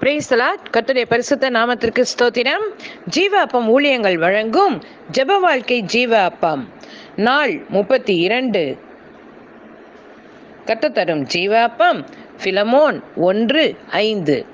பிரேசலா கத்துடைய பரிசுத்த நாமத்திற்கு ஸ்தோத்திரம். ஜீவ அப்பம் ஊழியங்கள் வழங்கும் ஜெப வாழ்க்கை ஜீவ அப்பம் நாள் முப்பத்தி இரண்டு கத்தத்தரும் ஜீவ அப்பம் பிலமோன் ஒன்று ஐந்து.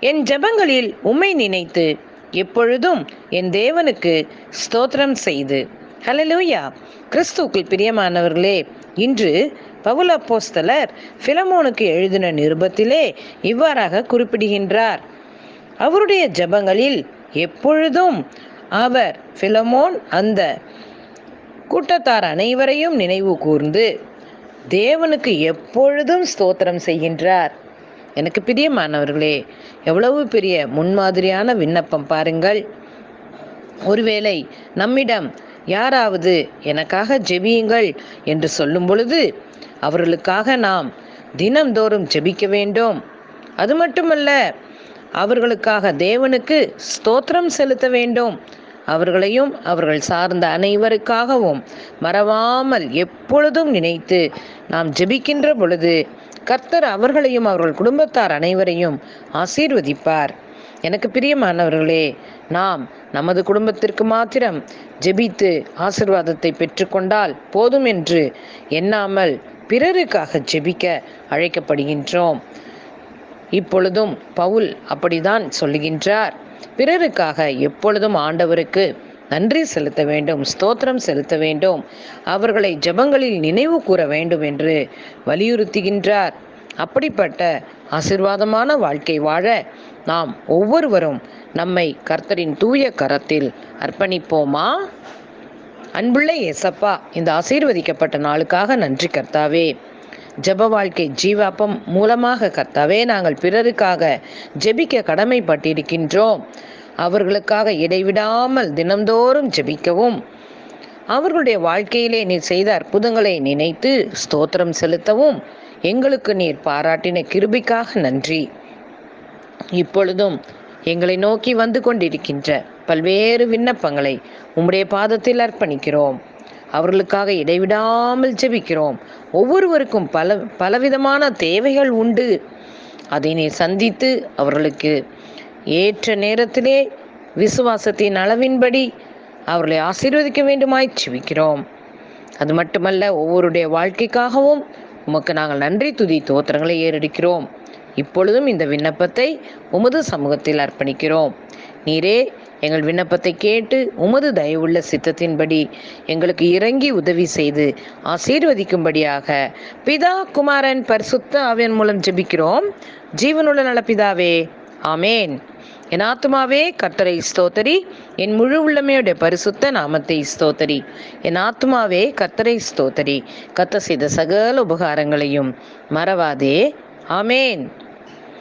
என் ஜெபங்களில் உம்மை நினைத்து எப்பொழுதும் என் தேவனுக்கு ஸ்தோத்திரம் செய்து. ஹலலூயா கிறிஸ்துவுக்குள் பிரியமானவர்களே இன்று பவுல அப்போஸ்தலர் பிலமோனுக்கு எழுதின நிருபத்திலே இவ்வாறாக குறிப்பிடுகின்றார். அவருடைய ஜெபங்களில் எப்பொழுதும் அவர் பிலமோன் அந்த கூட்டத்தார் அனைவரையும் நினைவு கூர்ந்து தேவனுக்கு எப்பொழுதும் ஸ்தோத்திரம் செய்கின்றார். எனக்கு பிரியமானவர்களே எவ்வளவு பெரிய முன்மாதிரியான விண்ணப்பம் பாருங்கள். ஒருவேளை நம்மிடம் யாராவது எனக்காக ஜெபியுங்கள் என்று சொல்லும் பொழுது அவர்களுக்காக நாம் தினம்தோறும் ஜெபிக்க வேண்டும். அது மட்டுமல்ல அவர்களுக்காக தேவனுக்கு ஸ்தோத்திரம் செலுத்த வேண்டும். அவர்களையும் அவர்கள் சார்ந்த அனைவருக்காகவும் மறவாமல் எப்பொழுதும் நினைத்து நாம் ஜெபிக்கின்ற பொழுது கர்த்தர் அவர்களையும் அவர்கள் குடும்பத்தார் அனைவரையும் ஆசீர்வதிப்பார். எனக்கு பிரியமானவர்களே நாம் நமது குடும்பத்திற்கு மாத்திரம் ஜெபித்து ஆசிர்வாதத்தை பெற்றுக்கொண்டால் போதும் என்று எண்ணாமல் பிறருக்காக ஜெபிக்க அழைக்கப்படுகின்றோம். இப்பொழுதும் பவுல் அப்படிதான் சொல்லுகின்றார். பிறருக்காக எப்பொழுதும் ஆண்டவருக்கு நன்றி செலுத்த வேண்டும் ஸ்தோத்திரம் செலுத்த வேண்டும். அவர்களை ஜெபங்களில் நினைவு கூற வேண்டும் என்று வலியுறுத்துகின்றார். அப்படிப்பட்ட ஆசிர்வாதமான வாழ்க்கை வாழ நாம் ஒவ்வொருவரும் நம்மை கர்த்தரின் தூய கரத்தில் அர்ப்பணிப்போமா? அன்புள்ள ஏசப்பா இந்த ஆசீர்வதிக்கப்பட்ட நாளுக்காக நன்றி கர்த்தாவே. ஜெப வாழ்க்கை ஜீவாப்பம் மூலமாக கர்த்தாவே நாங்கள் பிறருக்காக ஜெபிக்க கடமைப்பட்டிருக்கின்றோம். அவர்களுக்காக இடைவிடாமல் தினம்தோறும் ஜெபிக்கவும். அவர்களுடைய வாழ்க்கையிலே நீர் செய்த அற்புதங்களை நினைத்து ஸ்தோத்திரம் செலுத்தவும். எங்களுக்கு நீர் பாராட்டின கிருபிக்காக நன்றி. இப்பொழுதும் எங்களை நோக்கி வந்து கொண்டிருக்கின்ற பல்வேறு விண்ணப்பங்களை உம்முடைய பாதத்தில் அர்ப்பணிக்கிறோம். அவர்களுக்காக இடைவிடாமல் ஜெபிக்கிறோம். ஒவ்வொருவருக்கும் பல பலவிதமான தேவைகள் உண்டு. அதை நீ சந்தித்து அவர்களுக்கு ஏற்ற நேரத்திலே விசுவாசத்தின் அளவின்படி அவர்களை ஆசீர்வதிக்க வேண்டுமாய் ஜெபிக்கிறோம். அது மட்டுமல்ல ஒவ்வொருடைய வாழ்க்கைக்காகவும் உமக்கு நாங்கள் நன்றி துதி தோத்திரங்களை ஏறெடுக்கிறோம். இப்பொழுதும் இந்த விண்ணப்பத்தை உமது சமூகத்தில் அர்ப்பணிக்கிறோம். நீரே எங்கள் விண்ணப்பத்தை கேட்டு உமது தயவுள்ள சித்தத்தின்படி எங்களுக்கு இறங்கி உதவி செய்து ஆசீர்வதிக்கும்படியாக பிதா குமாரன் பரிசுத்த ஆவியன் மூலம் ஜெபிக்கிறோம். ஜீவனுள்ள நலப்பிதாவே ஆமேன். என் ஆத்மாவே கர்த்தரை ஸ்தோத்தரி. என் முழு உள்ளமையுடைய பரிசுத்த நாமத்தை ஸ்தோத்தரி. என் ஆத்மாவே கர்த்தரை ஸ்தோத்தரி. கத்த செய்த சகல உபகாரங்களையும் மறவாதே. ஆமேன்.